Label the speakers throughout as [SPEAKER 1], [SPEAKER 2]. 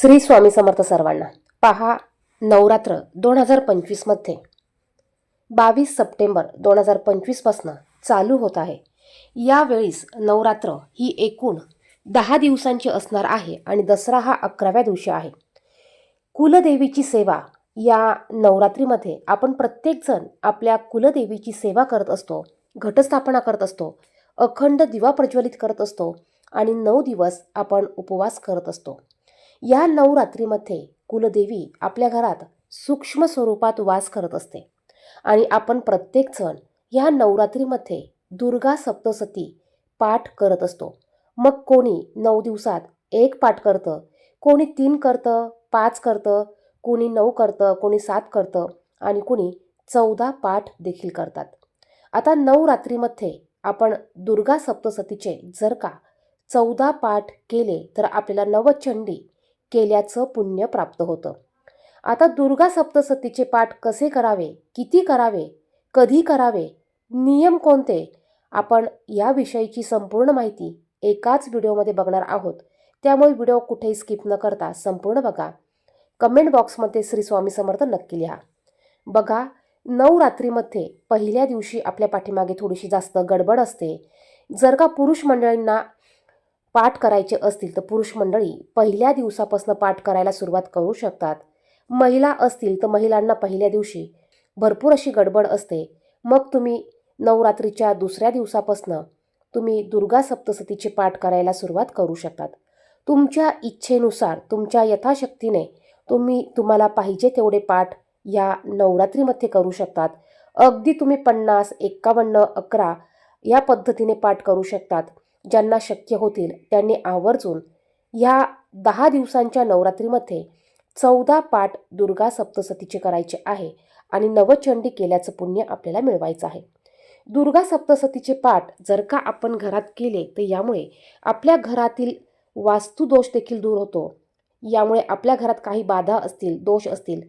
[SPEAKER 1] श्री स्वामी समर्थ सर्वांना पहा नवरात्र दोन हजार पंचवीसमध्ये बावीस सप्टेंबर दोन हजार पंचवीसपासनं चालू होत आहे. यावेळीस नवरात्र ही एकूण दहा दिवसांची असणार आहे आणि दसरा हा अकराव्या दिवशी आहे. कुलदेवीची सेवा या नवरात्रीमध्ये आपण प्रत्येकजण आपल्या कुलदेवीची सेवा करत असतो घटस्थापना करत असतो अखंड दिवा प्रज्वलित करत असतो आणि नऊ दिवस आपण उपवास करत असतो. या नवरात्रीमध्ये कुलदेवी आपल्या घरात सूक्ष्म स्वरूपात वास करत असते. आणि आपण प्रत्येकजण या नवरात्रीमध्ये दुर्गा सप्तसती पाठ करत असतो. मग कोणी नऊ दिवसात एक पाठ करतं कोणी तीन करतं पाच करतं कोणी नऊ करतं कोणी सात करतं आणि कोणी चौदा पाठ देखील करतात. आता नवरात्रीमध्ये आपण दुर्गा सप्तसतीचे जर का चौदा पाठ केले तर आपल्याला नवचंडी केल्याचं पुण्य प्राप्त होतं. आता दुर्गा सप्तसतीचे पाठ कसे करावे किती करावे कधी करावे नियम कोणते आपण याविषयीची संपूर्ण माहिती एकाच व्हिडिओमध्ये बघणार आहोत. त्यामुळे व्हिडिओ कुठेही स्किप न करता संपूर्ण बघा. कमेंट बॉक्समध्ये श्री स्वामी समर्थ नक्की लिहा. बघा नवरात्रीमध्ये पहिल्या दिवशी आपल्या पाठीमागे थोडीशी जास्त गडबड असते. जर का पुरुष मंडळींना पाठ करायचे असतील तर पुरुष मंडळी पहिल्या दिवसापासून पाठ करायला सुरुवात करू शकतात. महिला असतील तर महिलांना पहिल्या दिवशी भरपूर अशी गडबड असते. मग तुम्ही नवरात्रीच्या दुसऱ्या दिवसापासनं तुम्ही दुर्गा सप्तसतीचे पाठ करायला सुरुवात करू शकतात. तुमच्या इच्छेनुसार तुमच्या यथाशक्तीने तुम्ही तुम्हाला पाहिजे तेवढे पाठ या नवरात्रीमध्ये करू शकतात. अगदी तुम्ही पन्नास एक्कावन्न अकरा या पद्धतीने पाठ करू शकतात. ज्यांना शक्य होतील त्यांनी आवर्जून ह्या दहा दिवसांच्या नवरात्रीमध्ये चौदा पाठ दुर्गा सप्तसतीचे करायचे आहे आणि नवचंडी केल्याचं पुण्य आपल्याला मिळवायचं आहे. दुर्गा सप्तसतीचे पाठ जर का आपण घरात केले तर यामुळे आपल्या घरातील वास्तुदोष देखील दूर होतो. यामुळे आपल्या घरात काही बाधा असतील दोष असतील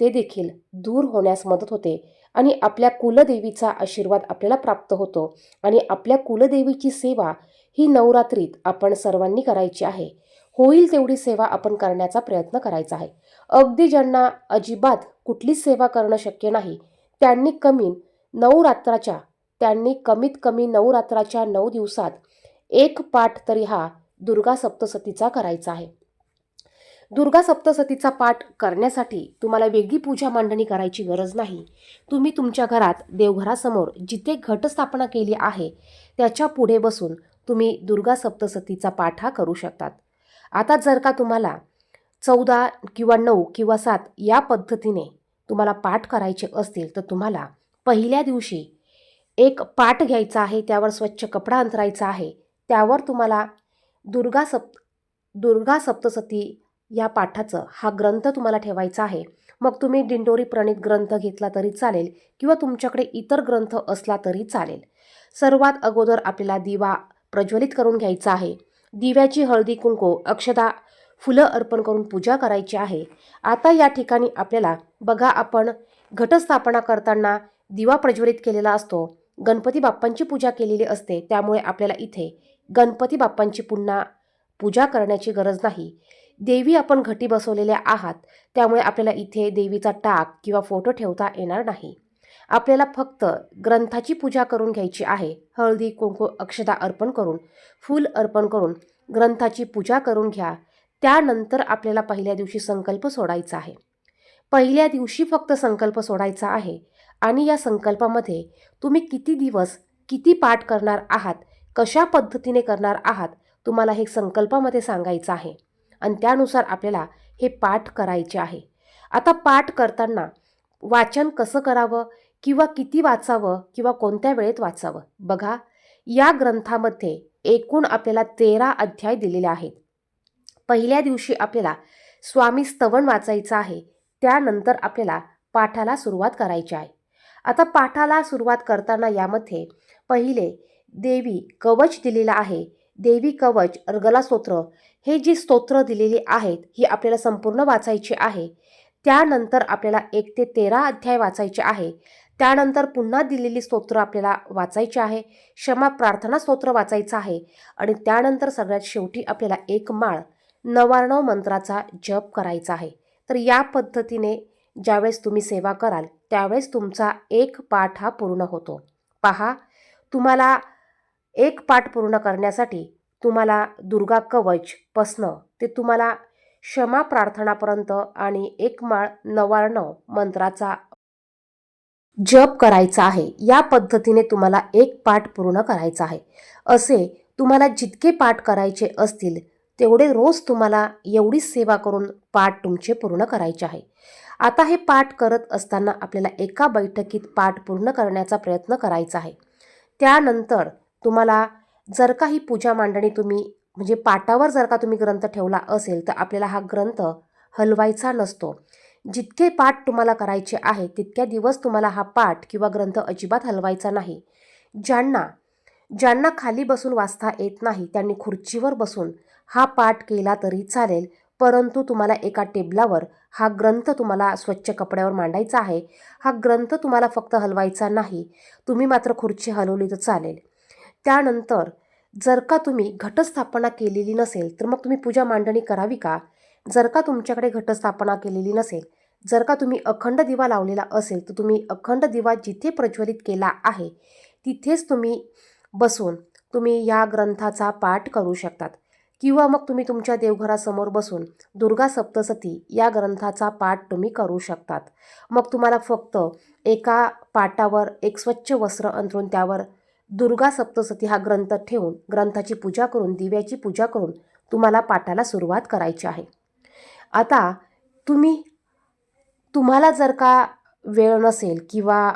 [SPEAKER 1] ते देखील दूर होण्यास मदत होते आणि आपल्या कुलदेवीचा आशीर्वाद आपल्याला प्राप्त होतो आणि आपल्या कुलदेवीची सेवा ही नवरात्रीत आपण सर्वांनी करायची आहे. होईल तेवढी सेवा आपण करण्याचा प्रयत्न करायचा आहे. अगदी ज्यांना अजिबात कुठलीच सेवा करणं शक्य नाही त्यांनी कमी नवरात्राच्या त्यांनी कमीत कमी नवरात्राच्या नऊ दिवसात एक पाठ तरी हा दुर्गा सप्तसतीचा करायचा आहे. दुर्गा सप्तसतीचा पाठ करण्यासाठी तुम्हाला वेगळी पूजा मांडणी करायची गरज नाही. तुम्ही तुमच्या घरात देवघरासमोर जिथे घटस्थापना केली आहे त्याच्या पुढे बसून तुम्ही दुर्गा सप्तसतीचा पाठ हा करू शकतात. आता जर का तुम्हाला चौदा किंवा नऊ किंवा सात या पद्धतीने तुम्हाला पाठ करायचे असतील तर तुम्हाला पहिल्या दिवशी एक पाठ घ्यायचा आहे त्यावर स्वच्छ कपडा अंतरायचा आहे त्यावर तुम्हाला दुर्गा सप्त दुर्गा सप्तसती या पाठाचं हा ग्रंथ तुम्हाला ठेवायचा आहे. मग तुम्ही दिंडोरी प्रणित ग्रंथ घेतला तरी चालेल किंवा तुमच्याकडे इतर ग्रंथ असला तरी चालेल. सर्वात अगोदर आपल्याला दिवा प्रज्वलित करून घ्यायचा आहे. दिव्याची हळदी कुंकू अक्षदा फुलं अर्पण करून पूजा करायची आहे. आता या ठिकाणी आपल्याला बघा आपण घटस्थापना करताना दिवा प्रज्वलित केलेला असतो. गणपती बाप्पांची पूजा केलेली असते. त्यामुळे आपल्याला इथे गणपती बाप्पांची पुन्हा पूजा करण्याची गरज नाही. देवी आपण घटी बसवलेल्या आहात. त्यामुळे आपल्याला इथे देवीचा टाक किंवा फोटो ठेवता येणार नाही. आपल्याला फक्त ग्रंथाची पूजा करून घ्यायची आहे. हळदी कुंकू अक्षता अर्पण करून फूल अर्पण करून ग्रंथाची पूजा करून घ्या. त्यानंतर आपल्याला पहिल्या दिवशी संकल्प सोडायचा आहे. पहिल्या दिवशी फक्त संकल्प सोडायचा आहे आणि या संकल्पामध्ये तुम्ही किती दिवस किती पाठ करणार आहात कशा पद्धतीने करणार आहात तुम्हाला हे संकल्पामध्ये सांगायचं आहे. आणि त्यानुसार आपल्याला हे पाठ करायचे आहे. आता पाठ करताना वाचन कसं करावं? किंवा किती वाचावं किंवा कोणत्या वेळेत वाचावं? बघा या ग्रंथामध्ये एकूण आपल्याला तेरा अध्याय दिलेले आहेत. पहिल्या दिवशी आपल्याला स्वामी स्तवन वाचायचं आहे त्यानंतर आपल्याला पाठाला सुरुवात करायची आहे. आता पाठाला सुरुवात करताना यामध्ये पहिले देवी कवच दिलेलं आहे. देवी कवच अर्गला स्तोत्र हे जी स्तोत्र दिलेली आहेत ही आपल्याला संपूर्ण वाचायची आहे. त्यानंतर आपल्याला एक ते तेरा अध्याय वाचायचे आहे. त्यानंतर पुन्हा दिलेली स्तोत्र आपल्याला वाचायची आहे. क्षमा प्रार्थना स्तोत्र वाचायचं आहे. आणि त्यानंतर सगळ्यात शेवटी आपल्याला एक माळ नवार्णव मंत्राचा जप करायचा आहे. तर या पद्धतीने ज्यावेळेस तुम्ही सेवा कराल त्यावेळेस तुमचा एक पाठ हा पूर्ण होतो. पहा तुम्हाला एक पाठ पूर्ण करण्यासाठी तुम्हाला दुर्गा कवच पसणं ते तुम्हाला क्षमा प्रार्थनापर्यंत आणि एक माळ नवार्णव मंत्राचा जप करायचा आहे. या पद्धतीने तुम्हाला एक पाठ पूर्ण करायचा आहे. असे तुम्हाला जितके पाठ करायचे असतील तेवढे रोज तुम्हाला एवढी सेवा करून पाठ तुमचे पूर्ण करायचे आहे. आता हे पाठ करत असताना आपल्याला एका बैठकीत पाठ पूर्ण करण्याचा प्रयत्न करायचा आहे. त्यानंतर तुम्हाला जर का ही पूजा मांडणी तुम्ही म्हणजे पाटावर जर का तुम्ही ग्रंथ ठेवला असेल तर आपल्याला हा ग्रंथ हलवायचा नसतो. जितके पाठ तुम्हाला करायचे आहे तितक्या दिवस तुम्हाला हा पाठ किंवा ग्रंथ अजिबात हलवायचा नाही. ज्यांना ज्यांना खाली बसून वाचता येत नाही त्यांनी खुर्चीवर बसून हा पाठ केला तरी चालेल परंतु तुम्हाला एका टेबलावर हा ग्रंथ तुम्हाला स्वच्छ कपड्यावर मांडायचा आहे. हा ग्रंथ तुम्हाला फक्त हलवायचा नाही तुम्ही मात्र खुर्ची हलवली तर चालेल. त्यानंतर जर का तुम्ही घटस्थापना केलेली नसेल तर मग तुम्ही पूजा मांडणी करावी का? जर का तुमच्याकडे घटस्थापना केलेली नसेल जर का तुम्ही अखंड दिवा लावलेला असेल तर तुम्ही अखंड दिवा जिथे प्रज्वलित केला आहे तिथेच तुम्ही बसून तुम्ही या ग्रंथाचा पाठ करू शकतात. किंवा मग तुम्ही तुमच्या देवघरासमोर बसून दुर्गा सप्तसती या ग्रंथाचा पाठ तुम्ही करू शकतात. मग तुम्हाला फक्त एका पाटावर एक स्वच्छ वस्त्र अंथरून त्यावर दुर्गा सप्तसती हा ग्रंथ ठेवून ग्रंथाची पूजा करून दिव्याची पूजा करून तुम्हाला पाठाला सुरुवात करायची आहे. आता तुम्ही तुम्हाला जर का वेळ नसेल किंवा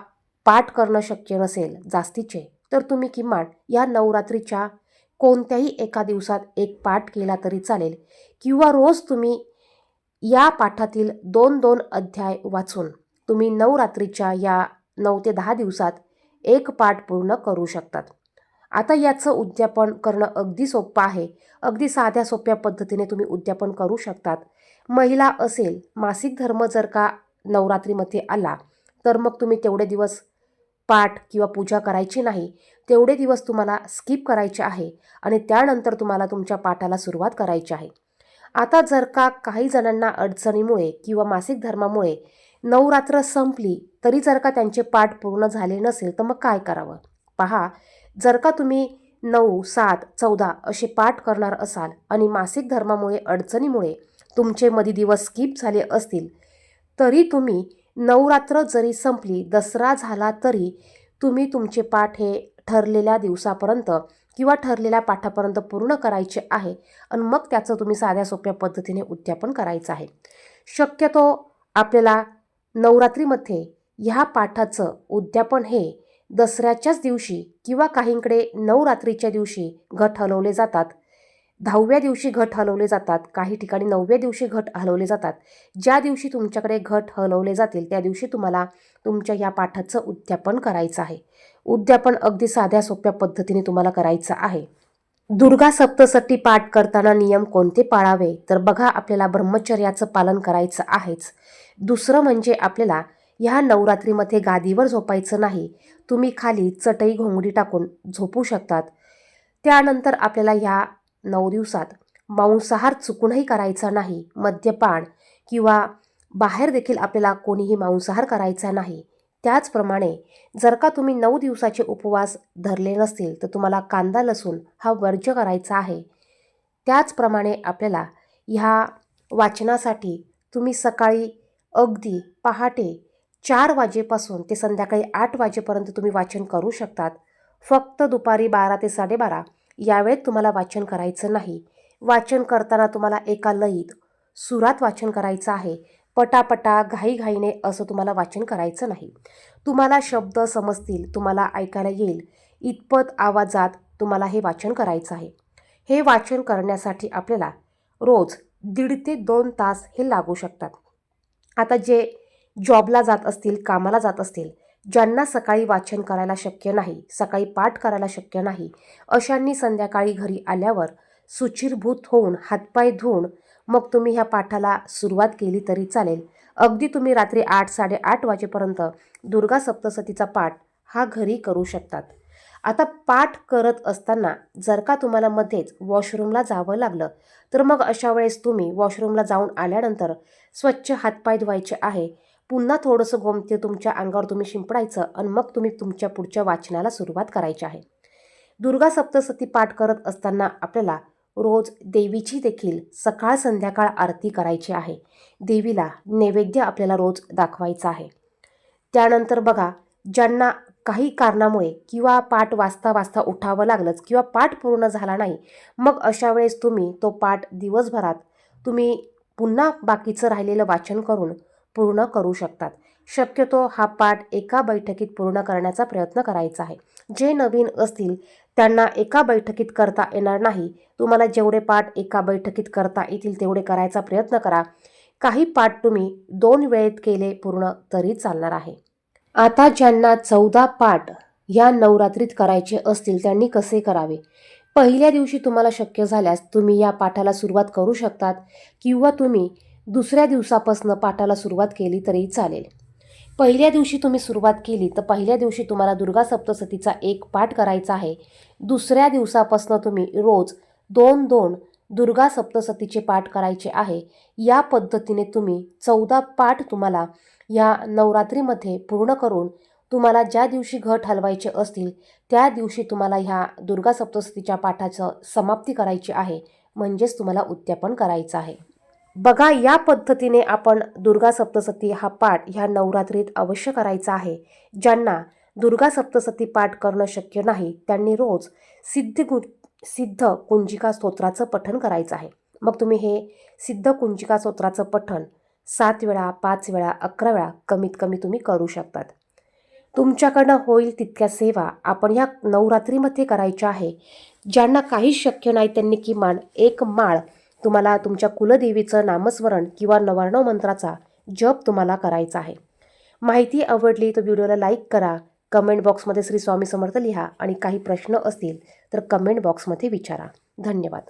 [SPEAKER 1] पाठ करणं शक्य नसेल जास्तीचे तर तुम्ही किमान या नवरात्रीच्या कोणत्याही एका दिवसात एक पाठ केला तरी चालेल. किंवा रोज तुम्ही या पाठातील दोन दोन अध्याय वाचून तुम्ही नवरात्रीच्या या नऊ ते दहा दिवसात एक पाठ पूर्ण करू शकतात. आता याचं उद्यापन करणं अगदी सोपं आहे. अगदी साध्या सोप्या पद्धतीने तुम्ही उद्यापन करू शकतात. महिला असेल मासिक धर्म जर का नवरात्रीमध्ये आला तर मग तुम्ही तेवढे दिवस पाठ किंवा पूजा करायची नाही. तेवढे दिवस तुम्हाला स्किप करायचे आहे आणि त्यानंतर तुम्हाला तुमच्या पाठाला सुरुवात करायची आहे. आता जर का काही जणांना अडचणीमुळे किंवा मासिक धर्मामुळे नवरात्र संपली तरी जर का त्यांचे पाठ पूर्ण झाले नसेल तर मग काय करावं? पहा जर का तुम्ही नऊ सात चौदा असे पाठ करणार असाल आणि मासिक धर्मामुळे अडचणीमुळे तुमचे मधी दिवस स्किप झाले असतील तरी तुम्ही नवरात्र जरी संपली दसरा झाला तरी तुम्ही तुमचे पाठ हे ठरलेल्या दिवसापर्यंत किंवा ठरलेल्या पाठापर्यंत पूर्ण करायचे आहे आणि मग त्याचं तुम्ही साध्या सोप्या पद्धतीने उद्यापन करायचं आहे. शक्यतो आपल्याला नवरात्रीमध्ये ह्या पाठाचं उद्यापन हे दसऱ्याच्याच दिवशी किंवा काहींकडे नवरात्रीच्या दिवशी घट हलवले जातात. दहाव्या दिवशी घट हलवले जातात. काही ठिकाणी नवव्या दिवशी घट हलवले जातात. ज्या दिवशी तुमच्याकडे घट हलवले जातील त्या दिवशी तुम्हाला तुमच्या या पाठाचं उद्यापन करायचं आहे. उद्यापन अगदी साध्या सोप्या पद्धतीने तुम्हाला करायचं आहे. दुर्गा सप्तसती पाठ करताना नियम कोणते पाळावे? तर बघा आपल्याला ब्रह्मचर्याचं पालन करायचं आहेच. दुसरं म्हणजे आपल्याला ह्या नवरात्रीमध्ये गादीवर झोपायचं नाही. तुम्ही खाली चटई घोंगडी टाकून झोपू शकतात. त्यानंतर आपल्याला ह्या नऊ दिवसात मांसाहार चुकूनही करायचा नाही. मद्यपान किंवा बाहेर देखील आपल्याला कोणीही मांसाहार करायचा नाही. त्याचप्रमाणे जर का तुम्ही नऊ दिवसाचे उपवास धरले नसतील तर तुम्हाला कांदा लसूण हा वर्ज्य करायचा आहे. त्याचप्रमाणे आपल्याला ह्या वाचनासाठी तुम्ही सकाळी अगदी पहाटे चार वाजेपासून ते संध्याकाळी आठ वाजेपर्यंत तुम्ही वाचन करू शकतात. फक्त दुपारी बारा ते साडेबारा यावेळेत तुम्हाला वाचन करायचं नाही. वाचन करताना तुम्हाला एका लयीत सुरात वाचन करायचं आहे. पटापटा घाईघाईने असं तुम्हाला वाचन करायचं नाही. तुम्हाला शब्द समजतील तुम्हाला ऐकायला येईल. इतपत आवाजात तुम्हाला हे वाचन करायचं आहे. हे वाचन करण्यासाठी आपल्याला रोज दीड ते दोन तास हे लागू शकतात. आता जे जॉबला जात असतील कामाला जात असतील ज्यांना सकाळी वाचन करायला शक्य नाही सकाळी पाठ करायला शक्य नाही अशांनी संध्याकाळी घरी आल्यावर सुचिरभूत होऊन हातपाय धुवून मग तुम्ही ह्या पाठाला सुरुवात केली तरी चालेल. अगदी तुम्ही रात्री आठ साडेआठ वाजेपर्यंत दुर्गा सप्तसतीचा पाठ हा घरी करू शकतात. आता पाठ करत असताना जर का तुम्हाला मध्येच वॉशरूमला जावं लागलं तर मग अशा वेळेस तुम्ही वॉशरूमला जाऊन आल्यानंतर स्वच्छ हातपाय धुवायचे आहे. पुन्हा थोडंसं गोमते तुमच्या अंगावर तुम्ही शिंपडायचं आणि मग तुम्ही तुमच्या पुढच्या वाचनाला सुरुवात करायची आहे. दुर्गा सप्तसती पाठ करत असताना आपल्याला रोज देवीची देखील सकाळ संध्याकाळ आरती करायची आहे. देवीला नैवेद्य आपल्याला रोज दाखवायचं आहे. त्यानंतर बघा ज्यांना काही कारणामुळे किंवा पाठ वाचता वाचता उठावं लागलंच किंवा पाठ पूर्ण झाला नाही मग अशा वेळेस तुम्ही तो पाठ दिवसभरात तुम्ही पुन्हा बाकीचं राहिलेलं वाचन करून पूर्ण करू शकतात. शक्यतो हा पाठ एका बैठकीत पूर्ण करण्याचा प्रयत्न करायचा आहे. जे नवीन असतील त्यांना एका बैठकीत करता येणार नाही. तुम्हाला जेवढे पाठ एका बैठकीत करता येतील तेवढे करायचा प्रयत्न करा. काही पाठ तुम्ही दोन वेळेत केले पूर्ण तरी चालणार आहे. आता ज्यांना चौदा पाठ या नवरात्रीत करायचे असतील त्यांनी कसे करावे? पहिल्या दिवशी तुम्हाला शक्य झाल्यास तुम्ही या पाठाला सुरुवात करू शकतात किंवा तुम्ही दुसऱ्या दिवसापासून पाठाला सुरुवात केली तरी चालेल. पहिल्या दिवशी तुम्ही सुरुवात केली तर पहिल्या दिवशी तुम्हाला दुर्गा सप्तसतीचा एक पाठ करायचा आहे. दुसऱ्या दिवसापासून तुम्ही रोज दोन दोन दुर्गा सप्तसतीचे पाठ करायचे आहे. या पद्धतीने तुम्ही चौदा पाठ तुम्हाला या नवरात्रीमध्ये पूर्ण करून तुम्हाला ज्या दिवशी घट हलवायचे असतील त्या दिवशी तुम्हाला ह्या दुर्गा सप्तसतीच्या पाठाचं समाप्ती करायची आहे. म्हणजेच तुम्हाला उद्यापन करायचं आहे. बघा या पद्धतीने आपण दुर्गा सप्तसती हा पाठ ह्या नवरात्रीत अवश्य करायचा आहे. ज्यांना दुर्गा सप्तसती पाठ करणं शक्य नाही त्यांनी रोज सिद्ध गु सिद्ध कुंजिका स्तोत्राचं पठण करायचं आहे. मग तुम्ही हे सिद्ध कुंजिका स्तोत्राचं पठण सात वेळा पाच वेळा अकरा वेळा कमीत कमी तुम्ही करू शकतात. तुमच्याकडनं होईल तितक्या सेवा आपण ह्या नवरात्रीमध्ये करायच्या आहे. ज्यांना काहीच शक्य नाही त्यांनी किमान एक माळ तुम्हाला तुमच्या कुलदेवीचं नामस्मरण किंवा नवार्णव मंत्राचा जप तुम्हाला करायचा आहे. माहिती आवडली तर व्हिडिओला लाईक करा कमेंट बॉक्समध्ये श्री स्वामी समर्थ लिहा आणि काही प्रश्न असतील तर कमेंट बॉक्समध्ये विचारा. धन्यवाद.